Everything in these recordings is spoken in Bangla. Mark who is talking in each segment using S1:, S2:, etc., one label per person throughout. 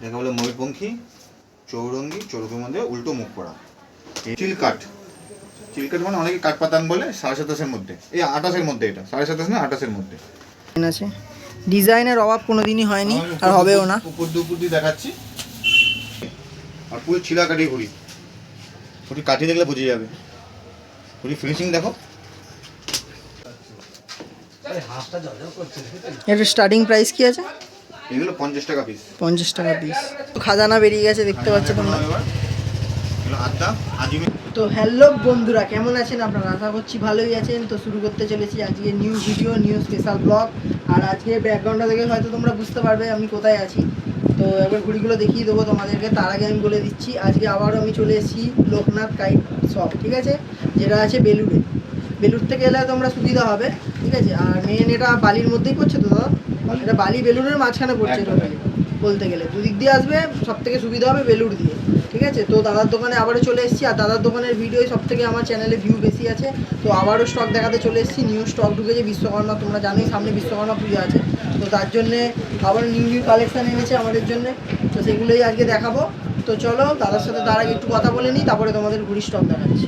S1: যাকে বলে ময়ূরপঙ্খী চৌরঙ্গি চৌরঙ্গির মধ্যে উল্টো মুখ পড়া। এই চিলকাট চিলকাট মানে অনেকে কাঠপাতান বলে সাড়ে সাতাশের মধ্যে। এই আঠাশের মধ্যে এটা। সাড়ে সাতাশ না আঠাশের মধ্যে।
S2: আছে। ডিজাইনের অভাব কোনো দিনই হয়নি আর হবেও না।
S1: উপর দুপুর দিয়ে দেখাচ্ছি। আর পুরো ছিলা কাঠি ঘুড়ি। ঘুড়ি কাঠি দেখলে বুঝে যাবে। ঘুড়ি ফিনিশিং দেখো।
S2: এর স্টার্টিং প্রাইস কি আছে?
S1: এগুলো পঞ্চাশ টাকা পিস
S2: পঞ্চাশ টাকা পিস খাজানা বেরিয়ে গেছে দেখতে পাচ্ছ তোমরা। তো হ্যালো বন্ধুরা কেমন আছেন আপনারা? আশা করছি ভালোই আছেন। তো শুরু করতে চলেছি আজকে new video new special blog আর আজকে ব্যাকগ্রাউন্ডটা দেখে হয়তো তোমরা বুঝতে পারবে আমি কোথায় আছি। তো একবার ঘুড়িগুলো দেখিয়ে দেবো তোমাদেরকে তার আগে আমি বলে দিচ্ছি আজকে আবারও আমি চলে এসেছি লোকনাথ কাইট শপ ঠিক আছে? যেটা আছে বেলুড়ে। বেলুড় থেকে এলে তোমরা সুবিধা হবে ঠিক আছে? আর মেন এটা বালির মধ্যেই পড়ছে তো দাদা? এটা বালি বেলুনের মাঝখানে পড়ছে টোটালি বলতে গেলে। দুদিক দিয়ে আসবে সব থেকে সুবিধা হবে বেলুর দিয়ে ঠিক আছে? তো দাদার দোকানে আবারও চলে এসেছি আর দাদার দোকানের ভিডিও সব থেকে আমার চ্যানেলে ভিউ বেশি আছে। তো আবারও স্টক দেখাতে চলে এসেছি নিউ স্টক ঢুকেছে বিশ্বকর্মা তোমরা জানোই সামনে বিশ্বকর্মা পুজো আছে। তো তার জন্যে আবার নিউ নিউ কালেকশান এনেছে আমাদের জন্য। তো সেগুলোই আজকে দেখাবো। তো চলো দাদার সাথে তার আগে একটু কথা বলে নিই তারপরে তোমাদের ঘুড়ি স্টক দেখাচ্ছি।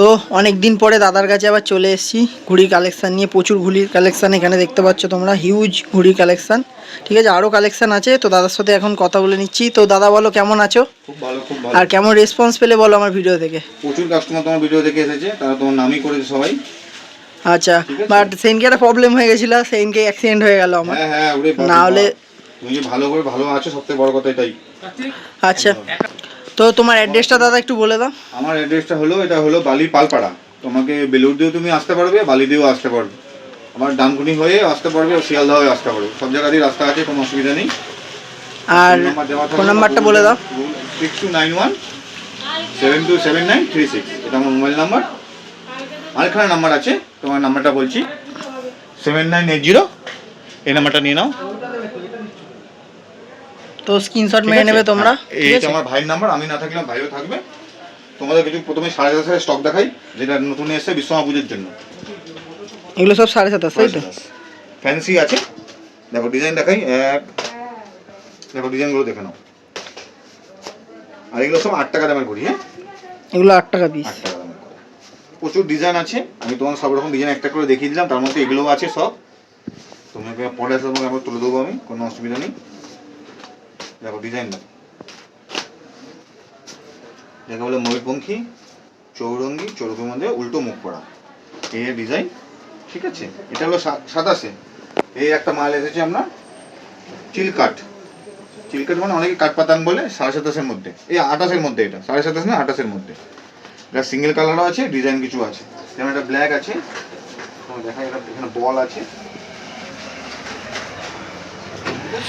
S2: তো অনেক দিন পরে দাদার কাছে আবার চলে এসেছি। ঘুড়ির কালেকশান নিয়ে প্রচুর ঘুড়ির কালেকশান এখানে দেখতে পাচ্ছ তোমরা হিউজ ঘুড়ির কালেকশান ঠিক আছে আরও কালেকশান আছে তো দাদার সাথে এখন কথা বলে নিচ্ছি। তো দাদা বলো কেমন আছো?
S1: খুব ভালো খুব ভালো।
S2: আর কেমন রেসপন্স পেলে বলো আমার ভিডিও থেকে?
S1: প্রচুর কাস্টমার তোমার ভিডিও দেখে এসেছে তারা তোমার নামই করেছে সবাই।
S2: আচ্ছা। বাট সেদিনকে একটা প্রবলেম হয়ে গেছিল সেদিনকে অ্যাক্সিডেন্ট হয়ে গেল আমার।
S1: হ্যাঁ হ্যাঁ
S2: না হলে-
S1: তুমি ভালো করে ভালো আছো সবথেকে বড় কথা এটাই।
S2: আচ্ছা। তো তোমার অ্যাড্রেসটা দাদা একটু বলে দাও।
S1: আমার অ্যাড্রেসটা হলো এটা হলো বালির পালপাড়া। তোমাকে বেলুর দিয়েও তুমি আসতে পারবে বালি দিয়েও আসতে পারবে। আমার ডানকুনি হয়ে আসতে পারবে ও শিয়ালদা হয়ে আসতে পারবে। সব জায়গাতেই রাস্তা আছে কোনো অসুবিধা নেই।
S2: আর ফোন নাম্বারটা বলে দাও।
S1: Six two nine one seven two seven nine three six এটা আমার মোবাইল নাম্বার। আরেকখানে নাম্বার আছে তোমার নাম্বারটা বলছি। সেভেন নাইন এইট জিরো এই নাম্বারটা নিয়ে নাও।
S2: তো স্ক্রিনশট মেরে নেবে তোমরা।
S1: হ্যাঁ, এইটা আমার ভাইয়ের নাম্বার আমি না থাকলে ভাইও থাকবে। তোমাদের কিছু প্রথমে সাড়ে দশের স্টক দেখাই যেটা নতুন এসেছে বিশ্বমা পুজোর জন্য।
S2: এগুলো সব সাড়ে সাতাশ তাই তো?
S1: ফ্যান্সি আছে। দেখো ডিজাইন দেখাই। এক দেখো ডিজাইনগুলো দেখে নাও। আর এগুলো সব আট টাকা দামের করি হ্যাঁ?
S2: এগুলো আট টাকা পিস
S1: করে। প্রচুর ডিজাইন আছে। আমি তোমার সব রকম ডিজাইন একটা করে দেখিয়ে দিলাম। তার মধ্যে এগুলোও আছে সব। তোমাকে পরে সময় আমরা তুলে দেবো আমি। কোনো অসুবিধা নেই। দেখো ডিজাইন দেখো যাকে বলে ময়ূরপঙ্খী, চৌরঙ্গি, চৌরঙ্গির মধ্যে উল্টো মুখ পড়া এই ডিজাইন, ঠিক আছে? এটা হলো সাতাশে এই একটা মাল এসেছে আপনার চিলকাট চিলকাট মানে অনেকে কাঠপাতান বলে সাড়ে সাতাশের মধ্যে। এই আঠাশের মধ্যে এটা, সাড়ে সাতাশ না, আঠাশের মধ্যে। এটা সিঙ্গেল কালারও আছে, ডিজাইন কিছু আছে। যেমন এটা ব্ল্যাক আছে দেখা এটা এখানে বল আছে।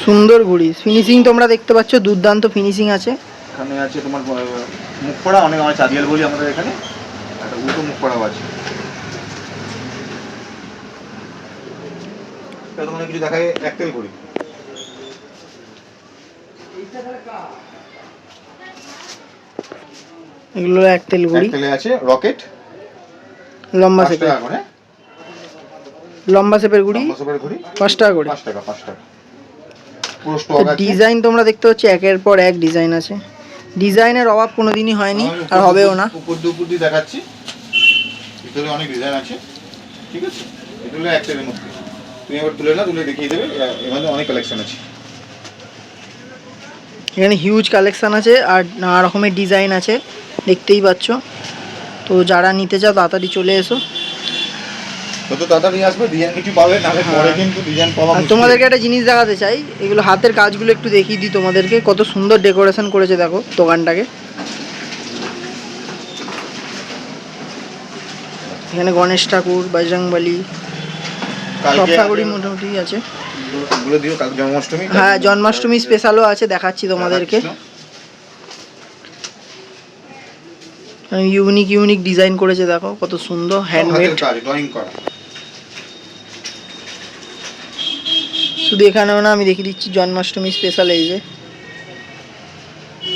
S2: সুন্দর ঘুড়ি। ফিনিশিং তোমরা দেখতে পাচ্ছ দুর্দান্ত ফিনিশিং আছে।
S1: এখানে আছে তোমার মুখ পড়া অনেক আমরা চাঁদিয়াল বলি আমাদের এখানে। একটা উল্টো মুখ পড়াও আছে। এটা তোমাদের কিছু দেখায় একটেল করি
S2: এগুলো এক তেল ঘুড়ি।
S1: একটেলে আছে রকেট।
S2: লম্বা শেপের। লম্বা শেপের
S1: গুড়ি ঘুড়ি।
S2: পাঁচ টাকা করে।
S1: পাঁচ টাকা পাঁচ টাকা। পুরো স্টক আছে।
S2: ডিজাইন তোমরা দেখতে পাচ্ছ একের পর এক ডিজাইন আছে। ডিজাইনের অভাব কোনো দিনই হয়নি আর হবেও না।
S1: উপর দিয়ে উপর দিয়ে দেখাচ্ছি। ভিতরে অনেক ডিজাইন আছে ঠিক আছে? এগুলো মধ্যে। তুমি এবার তুলে না তুলে দেখিয়ে দেবে। এ- এর মধ্যে অনেক কালেকশন আছে।
S2: এখানে হিউজ কালেকশন আছে আর নানা রকমের ডিজাইন আছে দেখতেই পাচ্ছ। তো যারা নিতে চাও তাড়াতাড়ি চলে এসো।
S1: যত তাড়াতাড়ি আসবে ডিজাইন কিছু পাবে নাহলে পরে
S2: হ্যাঁ।
S1: কিন্তু ডিজাইন পাওয়া
S2: আর তোমাদেরকে একটা জিনিস দেখাতে চাই এগুলো হাতের কাজগুলো একটু দেখিয়ে দিই তোমাদেরকে কত সুন্দর ডেকোরেশন করেছে দেখো দোকানটাকে। এখানে গণেশ ঠাকুর বজরংবলী সব ঠাকুরই মোটামুটি আছে।
S1: জন্মাষ্টমী।
S2: হ্যাঁ জন্মাষ্টমী স্পেশালও আছে দেখাচ্ছি তোমাদেরকে। ইউনিক ইউনিক ডিজাইন করেছে দেখো কত সুন্দর হ্যান্ডমেড
S1: ড্রয়িং করা।
S2: শুধু এখানেও না আমি দেখিয়ে দিচ্ছি জন্মাষ্টমী স্পেশাল এই যে।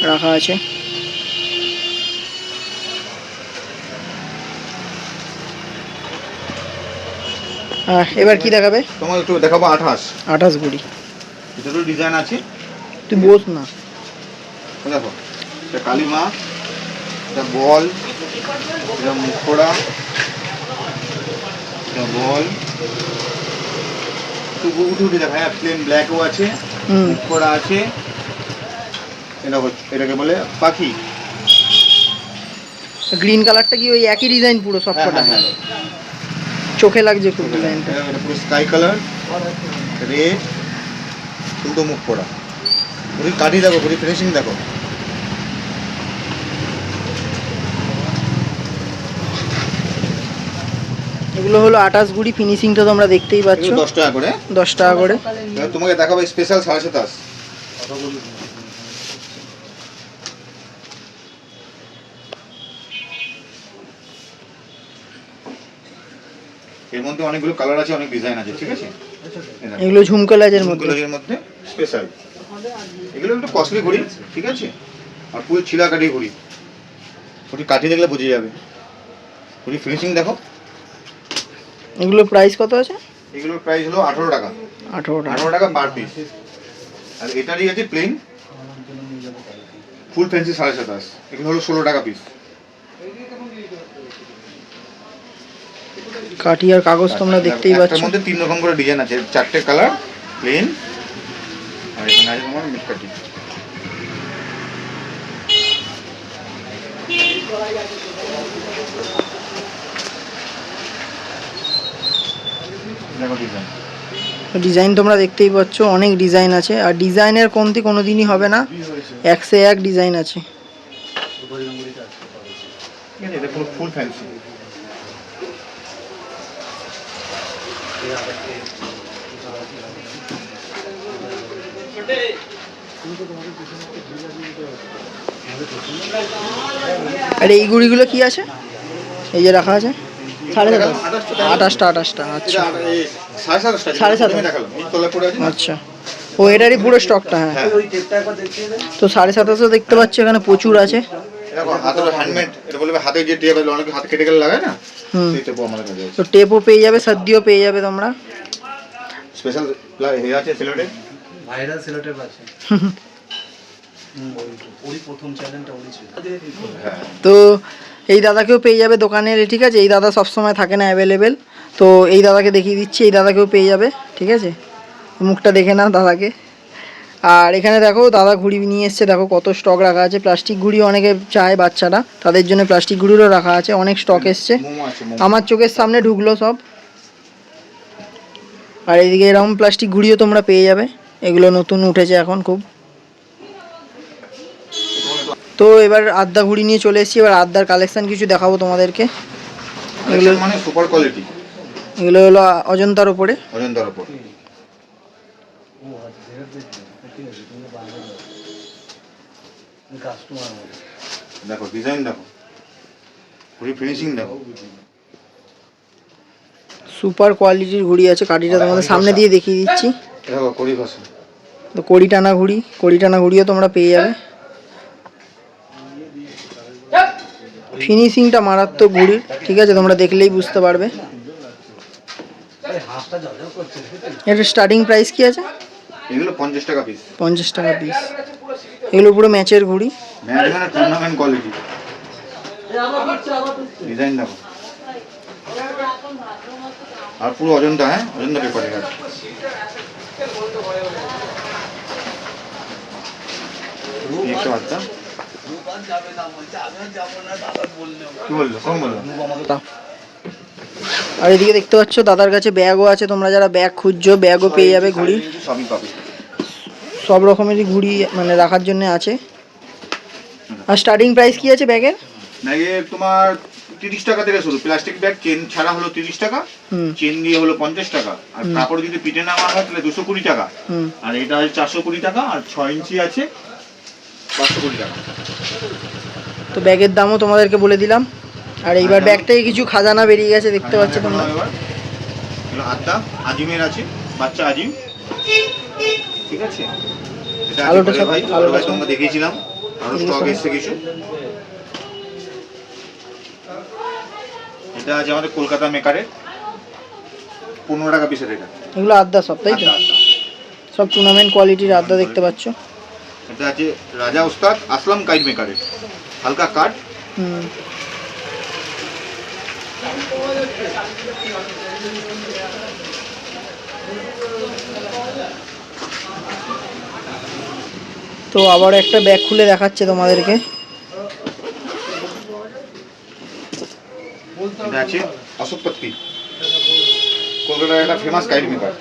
S2: রাখা আছে। এবার কি দেখাবে?
S1: তোমার একটু দেখাবো আঠাশ।
S2: আঠাশ গুড়ি।
S1: দুটো ডিজাইন আছে।
S2: তুই বোস না।
S1: দেখো এটা কালী মা এটা বল এটা মুখোড়া এটা বল। একটু উঠে উঠে দেখা প্লেন ব্ল্যাকও আছে মুখোড়া আছে। এটা এটাকে বলে পাখি।
S2: গ্রিন কালারটা কি ওই একই ডিজাইন পুরো সব
S1: হ্যাঁ
S2: কটা?
S1: হ্যাঁ হ্যাঁ।
S2: চোখে লাগছে ডিজাইনটা
S1: এটা পুরো স্কাই কালার রেড উল্টো মুখ পড়া ঘুরি কাঠি দেখো ঘুরি ফিনিশিং দেখো।
S2: এগুলো হলো আঠাশ গুড়ি ফিনিশিংটা তোমরা দেখতেই পাচ্ছ।
S1: দশ টাকা করে।
S2: দশ টাকা করে।
S1: তোমাকে দেখাবো স্পেশাল সাড়ে সাতাশ এর মধ্যে অনেকগুলো কালার আছে অনেক ডিজাইন আছে ঠিক আছে।
S2: এগুলো ঝুমকো লাজের মধ্যে।
S1: স্পেশাল এগুলো একটু কস্টলি ঘড়ি ঠিক আছে? আর পুরো ছিলা ঘড়ি। দেখলে বুঝে যাবে। ঘড়ি ফিনিশিং দেখো।
S2: এগুলো প্রাইস কত আছে?
S1: এগুলোর প্রাইস হলো আঠারো টাকা।
S2: আঠারো টাকা।
S1: আঠারো টাকা পার পিস আর এটারই আছে প্লেন ফুল ফ্যান্সি সাড়ে সাতাশ এগুলো হলো ষোলো টাকা পিস
S2: কাঠি আর কাগজ তোমরা দেখতেই পাচ্ছ।
S1: একটার মধ্যে তিন রকম করে ডিজাইন আছে। চারটে কালার প্লেন আর এখানে আছে তোমার মিট কাটি দেখো ডিজাইন
S2: ডিজাইন তোমরা দেখতেই পাচ্ছ অনেক ডিজাইন আছে। আর ডিজাইনের কমতি কোনো দিনই হবে না। একশো এক ডিজাইন আছে। আর এই গুড়িগুলো কি আছে? এই যে রাখা আছে। সাড়ে সাতাশ আঠাশটা আঠাশটা আচ্ছা
S1: এটা এই সাড়ে সাতাশ টাকা
S2: সাড়ে সাতাশ।
S1: প্রথমে দেখালাম এই তলায় পড়ে আছে না?
S2: আচ্ছা ও এটারই পুরো স্টকটা হ্যাঁ
S1: হ্যাঁ
S2: তো সাড়ে সাতাশও দেখতে পাচ্ছ এখানে প্রচুর আছে
S1: দেখো হাতের হ্যান্ডমেড এটা বলবে হাতে যে টেপ আছে অনেকে হাতে কেটে গেলে লাগায় না
S2: হুম
S1: সেই টেপও আমাদের কাছে আছে
S2: তো টেপও পেয়ে যাবে সর্দিও পেয়ে যাবে তোমরা
S1: স্পেশাল হে আছে সিলেটে
S3: ভাইরাল সেলোটেপ আছে হুম, ওই- ওই প্রথম চ্যানেলটা ওই ছিল
S1: হ্যাঁ
S2: তো এই দাদাকেও পেয়ে যাবে দোকানের ঠিক আছে? এই দাদা সবসময় থাকে না অ্যাভেলেবেল তো এই দাদাকে দেখিয়ে দিচ্ছি এই দাদাকেও পেয়ে যাবে ঠিক আছে? মুখটা দেখে না দাদাকে। আর এখানে দেখো দাদা ঘুড়ি নিয়ে এসছে দেখো কত স্টক রাখা আছে। প্লাস্টিক ঘুড়ি অনেকে চায় বাচ্চারা তাদের জন্য প্লাস্টিক ঘুড়িরও রাখা আছে অনেক স্টক এসছে। আমার চোখের সামনে ঢুকলো সব। আর এদিকে এরকম প্লাস্টিক ঘুড়িও তোমরা পেয়ে যাবে। এগুলো নতুন উঠেছে এখন খুব। তো এবার আদ্যা ঘুড়ি নিয়ে চলে এসেছি। এবার আদ্যার কালেকশন কিছু দেখাবো তোমাদেরকে।
S1: এগুলো মানে সুপার কোয়ালিটি
S2: এগুলো হলো অজন্তার ওপরে
S1: অজন্তার উপর।
S3: কাস্টমার
S1: দেখো ডিজাইন দেখো। পুরি ফিনিশিং দেখো।
S2: সুপার কোয়ালিটির ঘুড়ি আছে। কাঠিটা তোমাদের সামনে দিয়ে দেখিয়ে দিচ্ছি।
S1: দেখো কড়ি ঘষা
S2: তো কড়ি টানা ঘুড়ি কড়ি টানা ঘুড়িও তোমরা পেয়ে যাবে। ফিনিশিংটা মারাত্মক ঘুড়ির ঠিক আছে? তোমরা দেখলেই বুঝতে পারবে। এটা স্টার্টিং প্রাইস কি আছে?
S1: এগুলো পঞ্চাশ টাকা পিস
S2: পঞ্চাশ টাকা পিস এগুলো পুরো ম্যাচের ঘুড়ি
S1: ম্যাচ মানে টুর্নামেন্ট কোয়ালিটি ডিজাইন দেখো। আর পুরো অজন্তা হ্যাঁ? অজন্তা পেপারের কাজ কি বলল? বলল
S2: আর এদিকে দেখতে পাচ্ছ দাদার কাছে ব্যাগও আছে তোমরা যারা ব্যাগ খুঁজছো ব্যাগও পেয়ে যাবে ঘুড়ি।
S1: সবই পাবে।
S2: সব রকমেরই ঘুড়ি মানে রাখার জন্য আছে। আর স্টার্টিং প্রাইস কি আছে ব্যাগের
S1: ব্যাগে তোমার তিরিশ টাকা থেকে শুরু। প্লাস্টিক ব্যাগ চেন ছাড়া হলো তিরিশ টাকা চেন দিয়ে হলো পঞ্চাশ টাকা। আর কাপড় যদি পিটে নেওয়া হয় তাহলে দুশো কুড়ি টাকা। আর এটা হচ্ছে চারশো কুড়ি টাকা আর ছয় ইঞ্চি আছে পাঁচশো কুড়ি টাকা।
S2: তো ব্যাগের দামও তোমাদেরকে বলে দিলাম। আর এইবার
S1: আচ্ছা।
S2: ব্যাগটাই কিছু খাজানা বেরিয়ে গেছে দেখতে পাচ্ছ তোমরা।
S1: আড্ডা আজিমের আছে বাচ্চা আজিম। ঠিক আছে? এটা
S2: আলোটা
S1: ভাই
S2: আলোটা
S1: তোমরা দেখিয়েছিলাম। আরও
S2: এগুলো
S1: স্টক এসছে কিছু। এটা আছে আমাদের কলকাতা মেকারের পনেরো টাকা পিসের এটা।
S2: এগুলো সব তাই তো?
S1: আড্ডা, আড্ডা।
S2: সব টুর্নামেন্ট কোয়ালিটির আদ্যা দেখতে পাচ্ছ।
S1: এটা আছে রাজা উস্তাদ আসলাম কাইট মেকারের হালকা কাঠ।
S2: তো আবার একটা ব্যাগ খুলে দেখাচ্ছে তোমাদেরকে।
S1: আছে অশোক পত্তি কলকাতার একটা ফেমাস কাইট মেকার।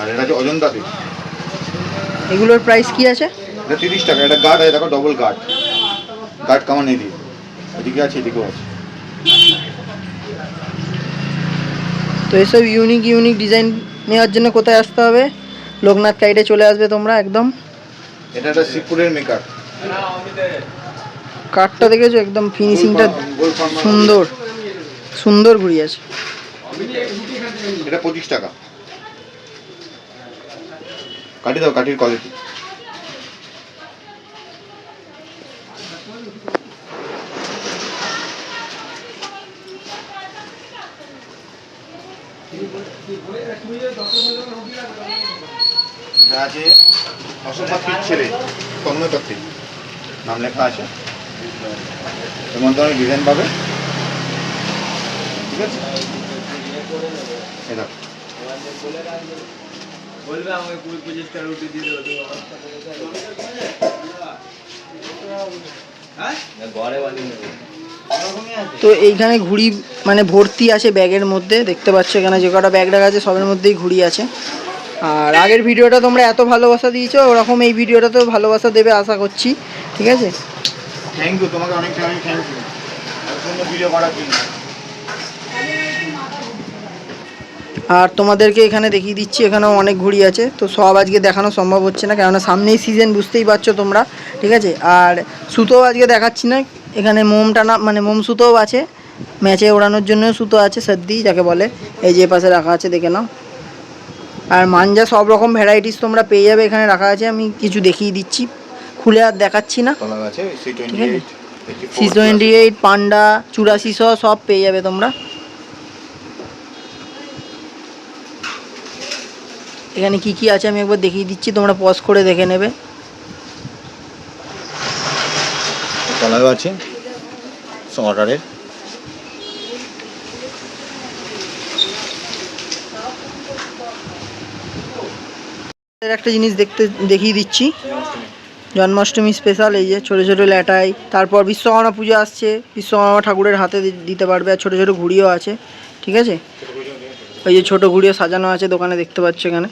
S1: আর এটা আছে অজন্তাতে
S2: এগুলোর প্রাইস কি আছে?
S1: এটা তিরিশ টাকা এটা গার্ড আছে দেখো ডবল গার্ড গার্ড কামান এদিকে এদিকে আছে এদিকেও আছে।
S2: তো এসব ইউনিক ইউনিক ডিজাইন নেওয়ার জন্য কোথায় আসতে হবে? লোকনাথ কাইটে চলে আসবে তোমরা একদম।
S1: এটা একটা শিবপুরের মেকার
S2: কাঠটা দেখেছ? একদম ফিনিশিংটা সুন্দর। সুন্দর ঘুরি আছে।
S1: এটা পঁচিশ টাকা। কাটি দাও কাঠির কোয়ালিটি এটা আছে নাম লেখা আছে। ডিজাইন পাবে। ঠিক আছে? দেখো।
S3: বলবে আমাকে কুড়ি পঁচিশ টাকা রুটি দিয়ে দেবো হ্যাঁ?
S2: তো এইখানে ঘুড়ি মানে ভর্তি আছে ব্যাগের মধ্যে দেখতে পাচ্ছ এখানে যে কটা ব্যাগ রাখা আছে সবের মধ্যেই ঘুড়ি আছে। আর আগের ভিডিওটা তোমরা এত ভালোবাসা দিয়েছ ওরকম এই ভিডিওটা তো ভালোবাসা দেবে আশা করছি ঠিক আছে?
S1: থ্যাংক ইউ তোমাকে অনেক অনেক থ্যাংক ইউ ভিডিও করার জন্য।
S2: আর তোমাদেরকে এখানে দেখিয়ে দিচ্ছি এখানেও অনেক ঘুড়ি আছে তো সব আজকে দেখানো সম্ভব হচ্ছে না কেননা সামনেই সিজন বুঝতেই পারছ তোমরা ঠিক আছে? আর সুতোও আজকে দেখাচ্ছি না এখানে মোম টানা মানে মোম সুতোও আছে ম্যাচে ওড়ানোর জন্য সুতো আছে সর্দি যাকে বলে এই যে পাশে রাখা আছে দেখে নাও। আর মাঞ্জা সব রকম ভ্যারাইটিস তোমরা পেয়ে যাবে এখানে রাখা আছে আমি কিছু দেখিয়ে দিচ্ছি খুলে আর দেখাচ্ছি না। C twenty.
S1: Eight
S2: C twenty eight panda চুরাশি সহ সব পেয়ে যাবে তোমরা। এখানে কি কি আছে আমি একবার দেখিয়ে দিচ্ছি তোমরা পজ করে দেখে নেবে।
S1: তলাও আছে অর্ডারের
S2: একটা জিনিস দেখতে দেখিয়ে দিচ্ছি। জন্মাষ্টমী স্পেশাল এই যে ছোটো ছোটো ল্যাটাই তারপর বিশ্বকর্মা পুজো আসছে বিশ্বকর্মা ঠাকুরের হাতে দিতে পারবে আর ছোটো ছোটো ঘুড়িও আছে ঠিক আছে? ওই যে ছোটো ঘুড়িও সাজানো আছে দোকানে দেখতে পাচ্ছ এখানে।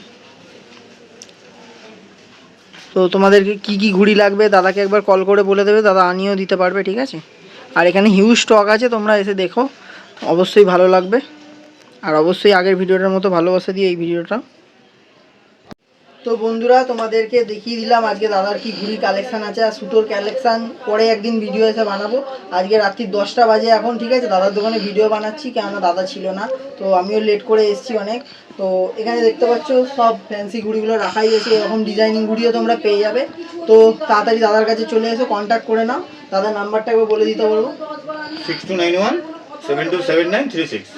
S2: তো তোমাদেরকে কি কি ঘুড়ি লাগবে দাদাকে একবার কল করে বলে দেবে, দাদা আনিয়েও দিতে পারবে, ঠিক আছে? আর এখানে হিউজ স্টক আছে, তোমরা এসে দেখো, অবশ্যই ভালো লাগবে। আর অবশ্যই আগের ভিডিওটার মতো ভালোবাসা দিয়ে এই ভিডিওটা। তো বন্ধুরা, তোমাদেরকে দেখিয়ে দিলাম আজকে দাদার কি ঘুড়ি কালেকশান আছে আর সুতোর কালেকশন পরে একদিন ভিডিও এসে বানাবো। আজকে রাত্রি দশটা বাজে এখন, ঠিক আছে? দাদার দোকানে ভিডিও বানাচ্ছি, কেননা দাদা ছিল না। তো আমিও লেট করে এসেছি অনেক। তো এখানে দেখতে পাচ্ছ সব ফ্যান্সি ঘুড়িগুলো রাখাই আছে এরকম ডিজাইনিং ঘুড়িও তোমরা পেয়ে যাবে। তো তাড়াতাড়ি দাদার কাছে চলে এসো কন্ট্যাক্ট করে নাও দাদার নাম্বারটা একবার বলে দিতে বলব।
S1: Six two nine one seven two seven nine three six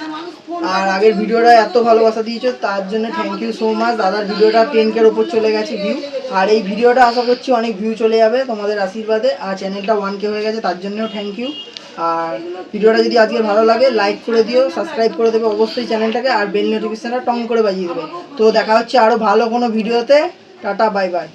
S2: আর আগের ভিডিওটা এত ভালোবাসা দিয়েছ তার জন্য থ্যাংক ইউ সো মাচ দাদার ভিডিওটা টেন কের ওপর চলে গেছে ভিউ আর এই ভিডিওটা আশা করছি অনেক ভিউ চলে যাবে তোমাদের আশীর্বাদে। আর চ্যানেলটা ওয়ান কে হয়ে গেছে তার জন্যও থ্যাংক ইউ আর ভিডিওটা যদি আজকে ভালো লাগে লাইক করে দিও সাবস্ক্রাইব করে দেবে অবশ্যই চ্যানেলটাকে, আর বেল নোটিফিকেশানটা টং করে বাজিয়ে দেবে। তো দেখা হচ্ছে আরও ভালো কোনো ভিডিওতে। Tata bye bye